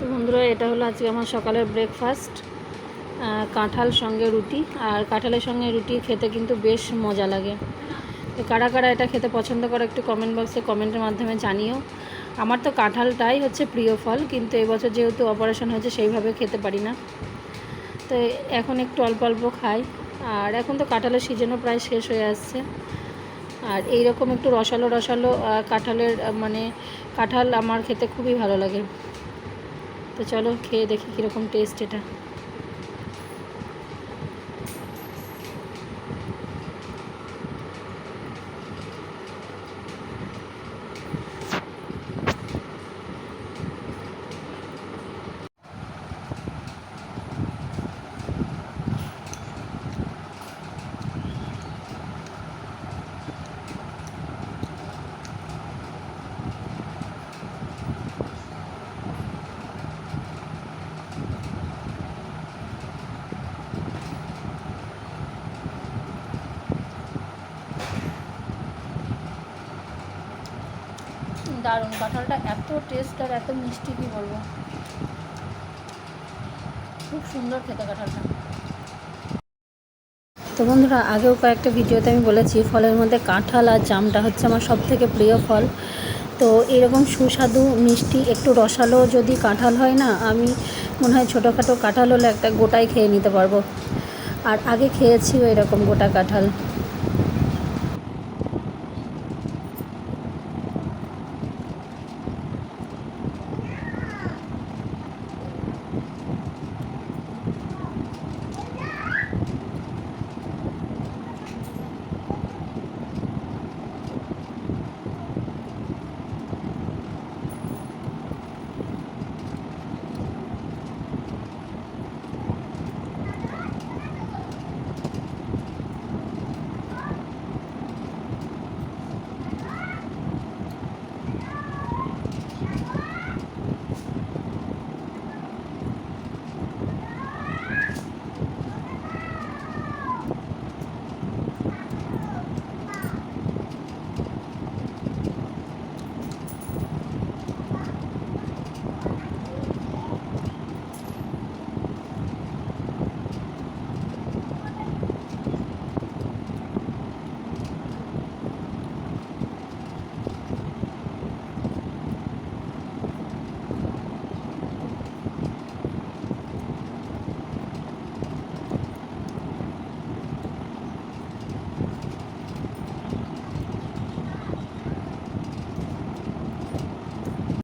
তো বন্ধুরা, এটা হলো আজকে আমার সকালের ব্রেকফাস্ট কাঁঠাল সঙ্গে রুটি। আর কাঁঠালের সঙ্গে রুটি খেতে কিন্তু বেশ মজা লাগে। তো কারা কারা এটা খেতে পছন্দ করে একটু কমেন্ট বক্সে কমেন্টের মাধ্যমে জানিও। আমার তো কাঁঠালটাই হচ্ছে প্রিয় ফল, কিন্তু এবছর যেহেতু অপারেশন হয়েছে, সেইভাবে খেতে পারি না। তো এখন একটু অল্প অল্প খাই। আর এখন তো কাঁঠালের সিজনও প্রায় শেষ হয়ে আসছে। আর এই রকম একটু রসালো রসালো কাঁঠালের মানে কাঁঠাল আমার খেতে খুবই ভালো লাগে। তো চলো খেয়ে দেখি কীরকম টেস্ট এটা। দারুণ, কাঁঠালটা এত টেস্ট আর এত মিষ্টি, কী বলব? খুব সুন্দর খেতে কাঁঠালটা। তো বন্ধুরা, আগেও কয়েকটা ভিডিওতে আমি বলেছি, ফলের মধ্যে কাঁঠাল আর জামটা হচ্ছে আমার সব থেকে প্রিয় ফল। তো এরকম সুস্বাদু, মিষ্টি, একটু রসালো যদি কাঁঠাল হয় না, আমি মনে হয় ছোটোখাটো কাঁঠাল হলে একটা গোটাই খেয়ে নিতে পারব। আর আগে খেয়েছিও এরকম গোটা কাঁঠাল।